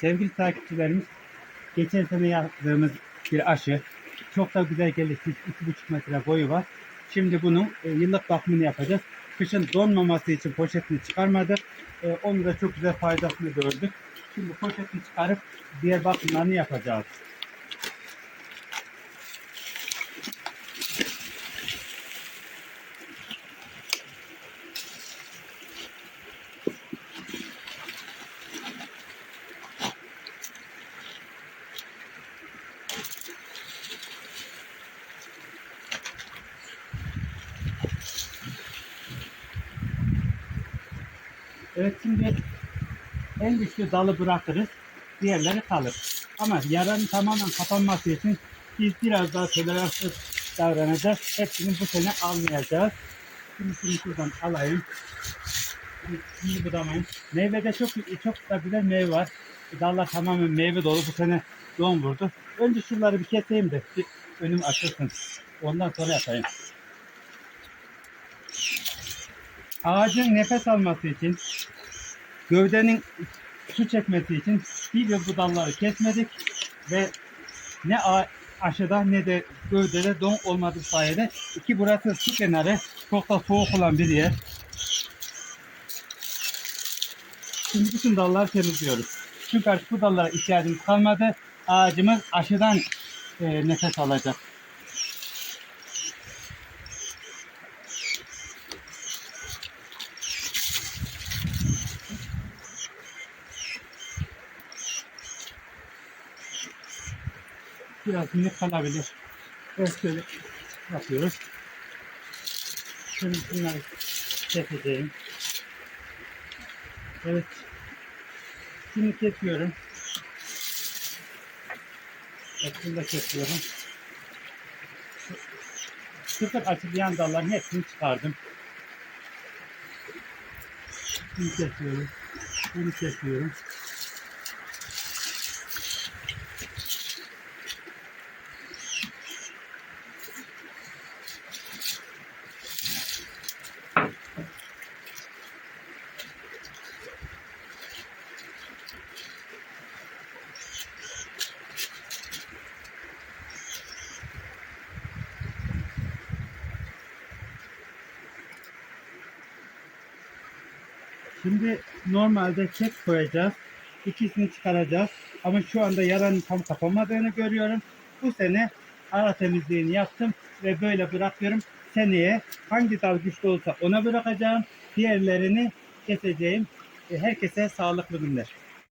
Sevgili takipçilerimiz, geçen sene yaptığımız bir aşı çok da güzel gelişmiş. 2,5 metre boyu var. Şimdi bunun e, yıllık bakımını yapacağız. Kışın donmaması için poşetini çıkarmadık. E, onu da çok güzel faydasını gördük. Şimdi poşetini çıkarıp diğer bakımlarını yapacağız. Evet şimdi en güçlü dalı bırakırız. Diğerleri kalır. Ama yaranın tamamen kapanması için biz biraz daha toleranslı davranacağız. Hepsini bu sene almayacağız. Şimdi şunu şuradan alayım. Şimdi budamayın. Meyvede çok çok da güzel meyve var. Dallar tamamen meyve dolu. Bu sene don vurdu. Önce şunları bir keseyim de bir önüm açılsın. Ondan sonra yapayım. Ağacın nefes alması için gövdenin su çekmesi için bir de bu dalları kesmedik ve ne a- aşıda ne de gövdede don olmadığı sayede iki burası su kenarı çok da soğuk olan bir yer. Şimdi bütün dalları temizliyoruz. Çünkü artık bu dallara ihtiyacımız kalmadı. Ağacımız aşıdan e, nefes alacak. Biraz minik kalabilir. Evet şöyle yapıyoruz. Şimdi bunları keseceğim. Evet. Şimdi kesiyorum. Evet, bunu da kesiyorum. Sıfır açılmayan dalların hepsini çıkardım. Bunu kesiyorum. Bunu kesiyorum. Şimdi normalde çek koyacağız. İkisini çıkaracağız. Ama şu anda yaranın tam kapanmadığını görüyorum. Bu sene ara temizliğini yaptım ve böyle bırakıyorum. Seneye hangi dal güçlü olsa ona bırakacağım. Diğerlerini keseceğim. E, Herkese sağlıklı günler.